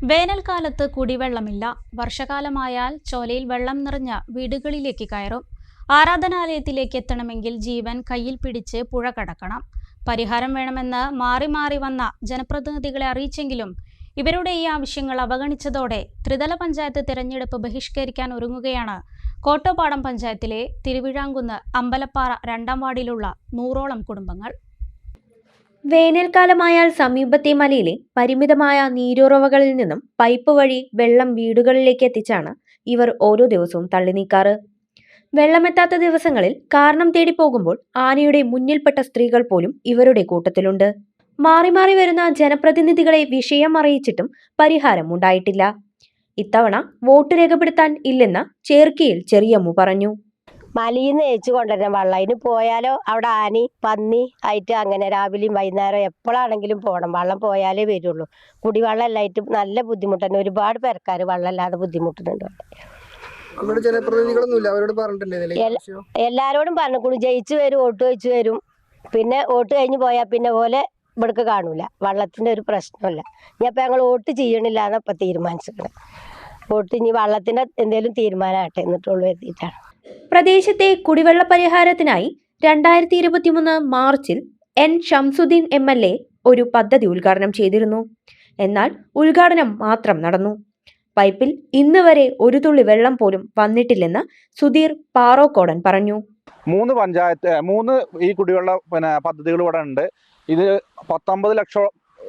വേനൽക്കാലത്ത് കുടിവെള്ളമില്ല. വർഷകാലമായാൽ ചോലയിൽ വെള്ളം നിറഞ്ഞ വീടുകളിലേക്ക് കയറും. ആരാധനാലയത്തിലേക്ക് എത്തണമെങ്കിൽ ജീവൻ കയ്യിൽ പിടിച്ച് പുഴ കടക്കണം. പരിഹാരം വേണമെന്ന് മാറി മാറി വന്ന ജനപ്രതിനിധികളെ അറിയിച്ചെങ്കിലും ഇവരുടെ ഈ ആവശ്യങ്ങൾ അവഗണിച്ചതോടെ ത്രിതല പഞ്ചായത്ത് തിരഞ്ഞെടുപ്പ് ബഹിഷ്കരിക്കാൻ ഒരുങ്ങുകയാണ്. കോട്ടോപ്പാടം പഞ്ചായത്തിലെ തിരുവിഴാങ്കുന്ന് അമ്പലപ്പാറ രണ്ടാം വാർഡിലുള്ള നൂറോളം കുടുംബങ്ങൾ. വേനൽക്കാലമായാൽ സമീപത്തെ മലയിലെ പരിമിതമായ നീരുറവകളിൽ നിന്നും പൈപ്പ് വഴി വെള്ളം വീടുകളിലേക്ക് എത്തിച്ചാണ് ഇവർ ഓരോ ദിവസവും തള്ളി നീക്കാറ് വെള്ളമെത്താത്ത ദിവസങ്ങളിൽ കാരണം തേടി പോകുമ്പോൾ ആനയുടെ മുന്നിൽപ്പെട്ട സ്ത്രീകൾ പോലും ഇവരുടെ കൂട്ടത്തിലുണ്ട്. മാറി മാറി വരുന്ന ജനപ്രതിനിധികളെ വിഷയം അറിയിച്ചിട്ടും പരിഹാരം ഉണ്ടായിട്ടില്ല. ഇത്തവണ വോട്ട് രേഖപ്പെടുത്താൻ ഇല്ലെന്ന് ചേർക്കിയിൽ ചെറിയമ്മു പറഞ്ഞു. മലയിന്ന് ഏച്ചു കൊണ്ടുവരണം. വെള്ളം അതിന് പോയാലോ? അവിടെ ആനി പന്നി ആയിട്ട് അങ്ങനെ രാവിലെയും വൈകുന്നേരം എപ്പോഴാണെങ്കിലും പോകണം. വെള്ളം പോയാലേ വരുള്ളൂ. കുടിവെള്ളം എല്ലായിട്ട് നല്ല ബുദ്ധിമുട്ടുണ്ട് ഒരുപാട് പേർക്കാർ വെള്ളമില്ലാതെ ബുദ്ധിമുട്ടുന്നുണ്ട്? എല്ലാരോടും പറഞ്ഞു. ജയിച്ചു വരും വോട്ട് വെച്ചു വരും. പിന്നെ വോട്ട് കഴിഞ്ഞ് പോയാൽ പിന്നെ പോലെ ഇവിടേക്ക് കാണൂല. വള്ളത്തിന്റെ ഒരു പ്രശ്നമില്ല ഇനിയപ്പോൾ ഞങ്ങൾ വോട്ട് ചെയ്യണില്ല എന്നാണ് തീരുമാനിച്ചിട്ടുണ്ട് വോട്ട് ഇനി വള്ളത്തിന്റെ എന്തേലും തീരുമാനമാകട്ടെ എന്നിട്ടുള്ളൂ എത്തിയിട്ടാണ് പ്രദേശത്തെ കുടിവെള്ള പരിഹാരത്തിനായി രണ്ടായിരത്തി ഇരുപത്തിമൂന്ന് മാർച്ചിൽ N Shamsuddeen M L A ഒരു പദ്ധതി ഉദ്ഘാടനം ചെയ്തിരുന്നു. എന്നാൽ ഉദ്ഘാടനം മാത്രം നടന്നു. പൈപ്പിൽ ഇന്ന് വരെ ഒരു തുള്ളി വെള്ളം പോലും വന്നിട്ടില്ലെന്ന് സുധീർ പാറോക്കോടൻ പറഞ്ഞു. മൂന്ന് പഞ്ചായത്ത് മൂന്ന് ഈ കുടിവെള്ള പിന്നെ പദ്ധതികൾ ഇവിടെ ഉണ്ട്. ഇത് പത്തൊമ്പത് ലക്ഷം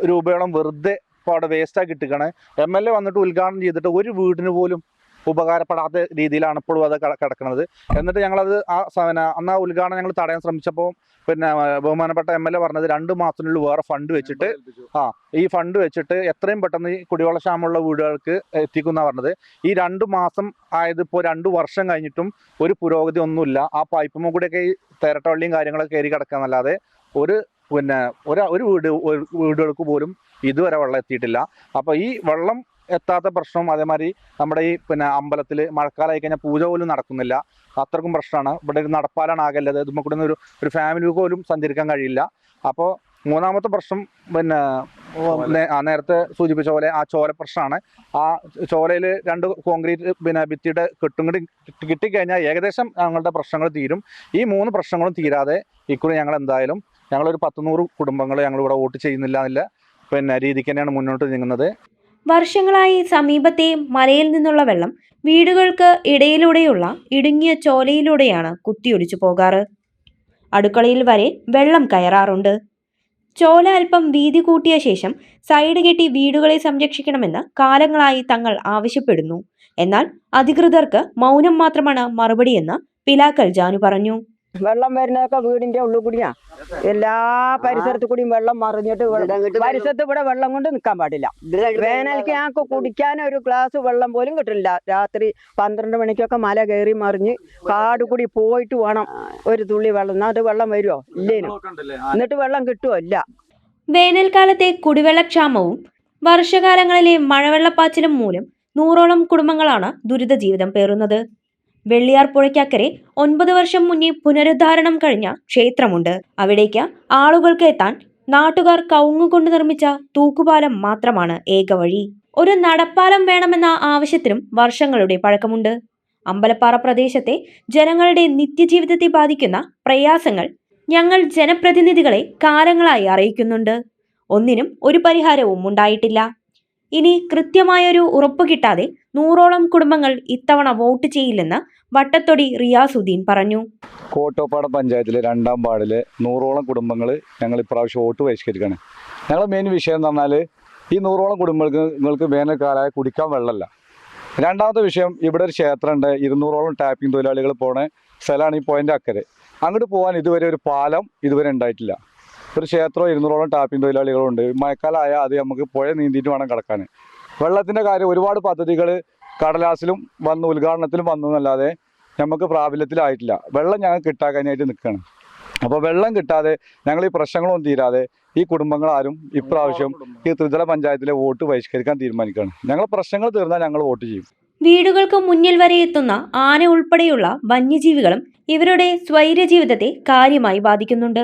രൂപയോളം വെറുതെ ഇപ്പോൾ അവിടെ വേസ്റ്റാക്കി ഇട്ടിക്കണേ എം എൽ എ വന്നിട്ട് ഉദ്ഘാടനം ചെയ്തിട്ട് ഒരു വീടിന് പോലും ഉപകാരപ്പെടാത്ത രീതിയിലാണ് ഇപ്പോഴും അത് കിട- കിടക്കുന്നത്. എന്നിട്ട് ഞങ്ങളത് ആ പിന്നെ അന്ന് ആ ഉദ്ഘാടനം ഞങ്ങൾ തടയാൻ ശ്രമിച്ചപ്പോൾ പിന്നെ ബഹുമാനപ്പെട്ട എം എൽ എ പറഞ്ഞത് രണ്ട് മാസത്തിനുള്ളിൽ വേറെ ഫണ്ട് വെച്ചിട്ട് ആ ഈ ഫണ്ട് വെച്ചിട്ട് എത്രയും പെട്ടെന്ന് ഈ കുടിവെള്ള ക്ഷാമമുള്ള വീടുകൾക്ക് എത്തിക്കുന്ന പറഞ്ഞത്. ഈ രണ്ട് മാസം ആയത് ഇപ്പോൾ രണ്ട് വർഷം കഴിഞ്ഞിട്ടും ഒരു പുരോഗതി ഒന്നുമില്ല. ആ പൈപ്പുമ്മ കൂടെയൊക്കെ ഈ തിരട്ടവള്ളിയും കാര്യങ്ങളൊക്കെ കയറി കിടക്കാന്നല്ലാതെ ഒരു പിന്നെ ഒരു ഒരു വീട് വീടുകൾക്ക് പോലും ഇതുവരെ വെള്ളം എത്തിയിട്ടില്ല. അപ്പോൾ ഈ വെള്ളം എത്താത്ത പ്രശ്നം അതേമാതിരി നമ്മുടെ ഈ പിന്നെ അമ്പലത്തിൽ മഴക്കാലമായി കഴിഞ്ഞാൽ പൂജ പോലും നടക്കുന്നില്ല. അത്രക്കും പ്രശ്നമാണ്. ഇവിടെ ഒരു നടപ്പാലാണ് ആകല്ലത് ഇതുമ്പോൾ ഒരു ഒരു ഫാമിലി പോലും സഞ്ചരിക്കാൻ കഴിയില്ല. അപ്പോൾ മൂന്നാമത്തെ പ്രശ്നം പിന്നെ നേരത്തെ സൂചിപ്പിച്ച പോലെ ആ ചോര പ്രശ്നമാണ്. ആ ചോലയിൽ രണ്ട് കോൺക്രീറ്റ് പിന്നെ ഭിത്തിയുടെ കെട്ടും കൂടി കിട്ടി- കിട്ടിക്കഴിഞ്ഞാൽ ഏകദേശം ഞങ്ങളുടെ പ്രശ്നങ്ങൾ തീരും. ഈ മൂന്ന് പ്രശ്നങ്ങളും തീരാതെ ഇക്കുറി ഞങ്ങൾ എന്തായാലും ഞങ്ങളൊരു പത്ത് നൂറ് കുടുംബങ്ങൾ ഞങ്ങളിവിടെ വോട്ട് ചെയ്യുന്നില്ല എന്നുള്ള പിന്നെ രീതിക്ക് തന്നെയാണ് മുന്നോട്ട് നീങ്ങുന്നത്. വർഷങ്ങളായി സമീപത്തെ മലയിൽ നിന്നുള്ള വെള്ളം വീടുകൾക്ക് ഇടയിലൂടെയുള്ള ഇടുങ്ങിയ ചോലയിലൂടെയാണ് കുത്തിയൊലിച്ചു പോകാറ്. അടുക്കളയിൽ വരെ വെള്ളം കയറാറുണ്ട്. ചോല അല്പം വീതി കൂട്ടിയ ശേഷം സൈഡ് കെട്ടി വീടുകളെ സംരക്ഷിക്കണമെന്ന് കാലങ്ങളായി തങ്ങൾ ആവശ്യപ്പെടുന്നു. എന്നാൽ അധികൃതർക്ക് മൗനം മാത്രമാണ് മറുപടിയെന്ന് പിലാക്കൽ ജാനു പറഞ്ഞു. വെള്ളം വരുന്നതൊക്കെ വീടിന്റെ ഉള്ളിൽ കൂടിയാ. എല്ലാ പരിസരത്തു കൂടിയും വെള്ളം മറിഞ്ഞിട്ട് പരിസരത്ത് ഇവിടെ വെള്ളം കൊണ്ട് നിൽക്കാൻ പാടില്ല. വേനൽക്ക് ഞങ്ങൾക്ക് കുടിക്കാൻ ഒരു ഗ്ലാസ് വെള്ളം പോലും കിട്ടില്ല രാത്രി പന്ത്രണ്ട് മണിക്കൊക്കെ മല കയറി മറിഞ്ഞ് കാട് കൂടി പോയിട്ട് വേണം ഒരു തുള്ളി വെള്ളം. എന്നിട്ട് അത് വെള്ളം വരുമോ ഇല്ലേനു. എന്നിട്ട് വെള്ളം കിട്ടുമോ ഇല്ല. വേനൽക്കാലത്തെ കുടിവെള്ളക്ഷാമവും വർഷകാലങ്ങളിലെ മഴവെള്ളപ്പാച്ചിലും മൂലം നൂറോളം കുടുംബങ്ങളാണ് ദുരിത ജീവിതം പേറുന്നത്. വെള്ളിയാർ പുഴയ്ക്കക്കരെ ഒൻപത് വർഷം മുന്നേ പുനരുദ്ധാരണം കഴിഞ്ഞ ക്ഷേത്രമുണ്ട്. അവിടേക്ക് ആളുകൾക്ക് എത്താൻ നാട്ടുകാർ കൗങ്ങുകൊണ്ട് നിർമ്മിച്ച തൂക്കുപാലം മാത്രമാണ് ഏക വഴി. ഒരു നടപ്പാലം വേണമെന്ന ആവശ്യത്തിനും വർഷങ്ങളുടെ പഴക്കമുണ്ട്. അമ്പലപ്പാറ പ്രദേശത്തെ ജനങ്ങളുടെ നിത്യജീവിതത്തെ ബാധിക്കുന്ന പ്രയാസങ്ങൾ ഞങ്ങൾ ജനപ്രതിനിധികളെ കാലങ്ങളായി അറിയിക്കുന്നുണ്ട്. ഒന്നിനും ഒരു പരിഹാരവും ഉണ്ടായിട്ടില്ല. ഇനി കൃത്യമായൊരു ഉറപ്പ് കിട്ടാതെ നൂറോളം കുടുംബങ്ങൾ ഇത്തവണ വോട്ട് ചെയ്യില്ലെന്ന് വട്ടത്തൊടി റിയാസുദ്ദീൻ പറഞ്ഞു. കോട്ടോപ്പാട പഞ്ചായത്തിലെ രണ്ടാം വാർഡിലെ നൂറോളം കുടുംബങ്ങൾ ഞങ്ങൾ ഇപ്രാവശ്യം വോട്ട് ബഹിഷ്കരിക്കുകയാണ് ഞങ്ങളുടെ മെയിൻ വിഷയം എന്ന് പറഞ്ഞാൽ ഈ നൂറോളം കുടുംബങ്ങൾക്ക് വേനൽക്കാലമായ കുടിക്കാൻ വെള്ളമല്ല. രണ്ടാമത്തെ വിഷയം ഇവിടെ ഒരു ക്ഷേത്രമുണ്ട്. ഇരുന്നൂറോളം ടാപ്പിംഗ് തൊഴിലാളികൾ പോണ സ്ഥലമാണ് ഈ പോയിന്റ് അക്കരെ. അങ്ങോട്ട് പോകാൻ ഇതുവരെ ഒരു പാലം ഇതുവരെ ഉണ്ടായിട്ടില്ല. ഒരു ക്ഷേത്രം ഇരുന്നൂറോളം ടാപ്പിംഗ് തൊഴിലാളികളുണ്ട്. മഴക്കാലമായാൽ അത് നമുക്ക് പുഴ നീന്തിയിട്ട് വേണം കിടക്കാൻ. വെള്ളത്തിന്റെ കാര്യം ഒരുപാട് പദ്ധതികൾ കടലാസിലും വന്ന് ഉദ്ഘാടനത്തിലും വന്നു എന്നല്ലാതെ നമുക്ക് പ്രാബല്യത്തിലായിട്ടില്ല. വെള്ളം ഞങ്ങൾക്ക് കിട്ടാക്കാനായിട്ട് നിൽക്കുകയാണ് അപ്പോൾ വെള്ളം കിട്ടാതെ ഞങ്ങൾ ഈ പ്രശ്നങ്ങളൊന്നും തീരാതെ ഈ കുടുംബങ്ങൾ ആരും ഇപ്രാവശ്യം ഈ ത്രിതല പഞ്ചായത്തിലെ വോട്ട് ബഹിഷ്കരിക്കാൻ തീരുമാനിക്കുകയാണ് ഞങ്ങൾ പ്രശ്നങ്ങൾ തീർന്നാൽ ഞങ്ങൾ വോട്ട് ചെയ്യും. വീടുകൾക്ക് മുന്നിൽ വരെ എത്തുന്ന ആന ഉൾപ്പെടെയുള്ള വന്യജീവികളും ഇവരുടെ സ്വൈര്യ ജീവിതത്തെ കാര്യമായി ബാധിക്കുന്നുണ്ട്.